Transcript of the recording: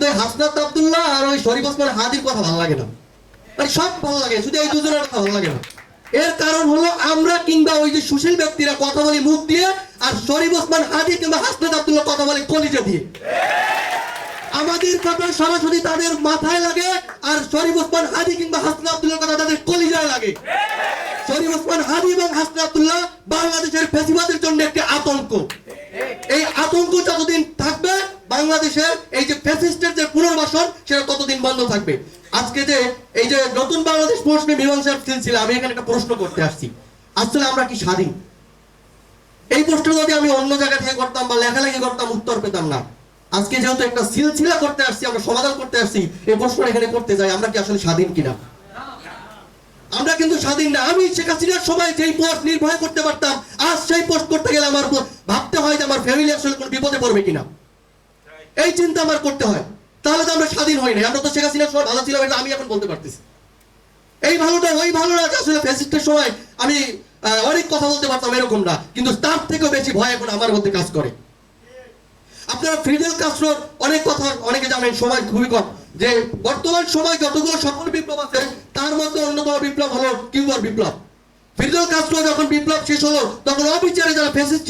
কিন্তু হাসনাত আব্দুল্লাহ আর ওই শরীফ ওসমান হাদির কথা ভালো লাগে না। মানে সব ভালো লাগে, শুধু এই দুজনের কথা ভালো লাগে না। এর কারণ হলো আমরা কিংবা ওই যে সুশীল ব্যক্তিরা কথা বলি মুখ দিয়ে আর শরীফ ওসমান হাদি কিংবা হাসনাত আব্দুল্লাহ কথা বলে কলিজা দিয়ে। আমাদের কথা সরাসরি তাদের মাথায় লাগে আর শরীফ ওসমান হাদি কিংবা হাসনাত আব্দুল্লাহর কথা তাদের কলিজায় লাগে। শরীফ ওসমান হাদি এবং হাসনাত আব্দুল্লাহ বাংলাদেশের ফেসিবাদের জন্য একটি আতঙ্ক। এই আতঙ্ক যতদিন থাকবে বাংলাদেশের এই যে ফ্যাসিস্টের যে পুনর্বাসন, সেটা ততদিন বন্ধ থাকবে। আজকে যে এই যে নতুন বাংলাদেশ প্রশ্নে মীমাংসার সিলসিলা আমি এখানে একটা প্রশ্ন করতে আসছি। আসলে আমরা কি স্বাধীন? এই প্রশ্ন যদি আমি অন্য জায়গা থেকে করতাম বা লেখালেখি করতাম, উত্তর পেতাম না। আজকে যেহেতু একটা সিলসিলা করতে আসছি, আমরা সমাধান করতে আসছি, এই প্রশ্ন এখানে করতে যাই, আমরা কি আসলে স্বাধীন কিনা? আমরা কিন্তু স্বাধীন না। আমি শেখ হাসিনার সময় যেই পোস্ট নির্ভয় করতে পারতাম, আজ সেই পোস্ট করতে গেলে আমার ভাবতে হয় যে আমার ফ্যামিলি আসলে কোনো বিপদে পড়বে কিনা। এই চিন্তা আমার করতে হয়। তাহলে তো আমরা স্বাধীন হই না আমরা তো শেখ হাসিনার সময় ভালো ছিলাম আমি এখন বলতে পারতেছি। এই ভালোটা, ওই ভালো না, আসলে ফ্যাসিস্টের সময় আমি অনেক কথা বলতে পারতাম এরকম না কিন্তু তার থেকেও বেশি ভয় এখন আমার মধ্যে কাজ করে। আপনারা ফ্রিডেল কাস্ট্রোর অনেক কথা অনেকে জানেন, সময় খুবই কম। যে বর্তমান সময় যতগুলো সকল বিপ্লব আছে, তার মধ্যে অন্যতম বিপ্লব হলো কিউবার বিপ্লব। ফিডেল কাস্ট্রো যখন বিপ্লব শেষ হলো, তখন অবিচারে যারা ফ্যাসিস্ট